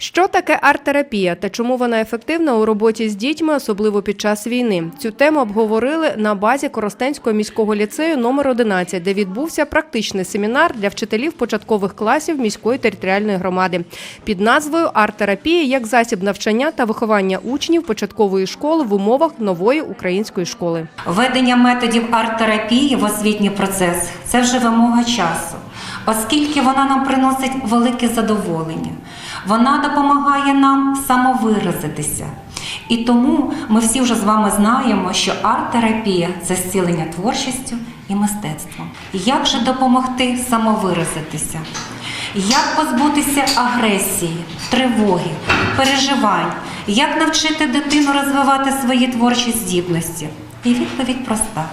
Що таке арт-терапія та чому вона ефективна у роботі з дітьми, особливо під час війни? Цю тему обговорили на базі Коростенського міського ліцею номер 11, де відбувся практичний семінар для вчителів початкових класів міської територіальної громади під назвою Арт-терапія як засіб навчання та виховання учнів початкової школи в умовах нової української школи. Введення методів арт-терапії в освітній процес це вже вимога часу, оскільки вона нам приносить велике задоволення. Вона допомагає нам самовиразитися. І тому ми всі вже з вами знаємо, що арт-терапія це зцілення творчістю і мистецтвом. Як же допомогти самовиразитися? Як позбутися агресії, тривоги, переживань? Як навчити дитину розвивати свої творчі здібності? І відповідь проста: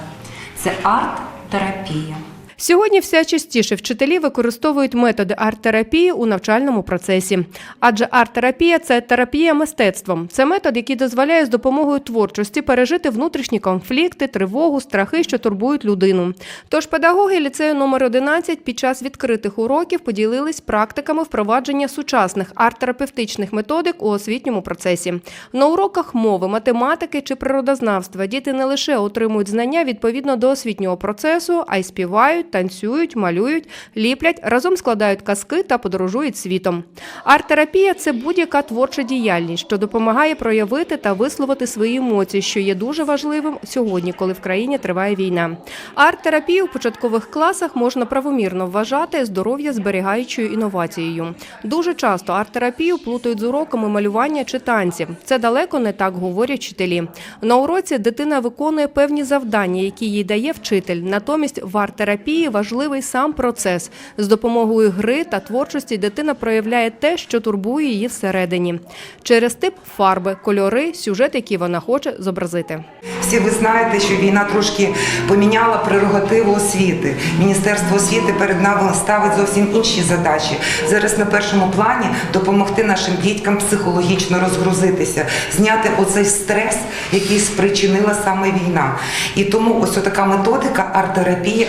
це арт-терапія. Сьогодні все частіше вчителі використовують методи арт-терапії у навчальному процесі. Адже арт-терапія це терапія мистецтвом. Це метод, який дозволяє з допомогою творчості пережити внутрішні конфлікти, тривогу, страхи, що турбують людину. Тож педагоги ліцею номер 11 під час відкритих уроків поділились практиками впровадження сучасних арт-терапевтичних методик у освітньому процесі. На уроках мови, математики чи природознавства діти не лише отримують знання відповідно до освітнього процесу, а й співають, танцюють, малюють, ліплять, разом складають казки та подорожують світом. Арт-терапія це будь-яка творча діяльність, що допомагає проявити та висловити свої емоції, що є дуже важливим сьогодні, коли в країні триває війна. Арт-терапію у початкових класах можна правомірно вважати здоров'я зберігаючою інновацією. Дуже часто арт-терапію плутають з уроками малювання чи танців. Це далеко не так говорять вчителі. На уроці дитина виконує певні завдання, які їй дає вчитель. Натомість в арт-терапії важливий сам процес. З допомогою гри та творчості дитина проявляє те, що турбує її всередині. Через тип фарби, кольори, сюжет, який вона хоче зобразити. Всі ви знаєте, що війна трошки поміняла прерогативу освіти. Міністерство освіти перед нами ставить зовсім інші задачі. Зараз на першому плані допомогти нашим діткам психологічно розгрузитися, зняти оцей стрес, який спричинила саме війна. І тому ось така методика арт-терапії,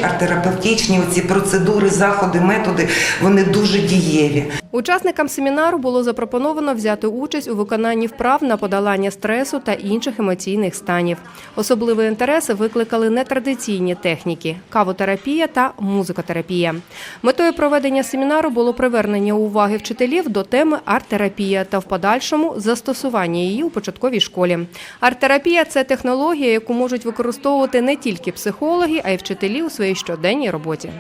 арт-терапевтичні оці процедури, заходи, методи, вони дуже дієві. Учасникам семінару було запропоновано взяти участь у виконанні вправ на подолання стресу та інших емоційних станів. Особливий інтерес викликали нетрадиційні техніки кавотерапія та музикотерапія. Метою проведення семінару було привернення уваги вчителів до теми арт-терапія та в подальшому застосування її у початковій школі. Арт-терапія це технологія, яку можуть використовувати не тільки психологи, а й вчителі у своїй щоденній роботі.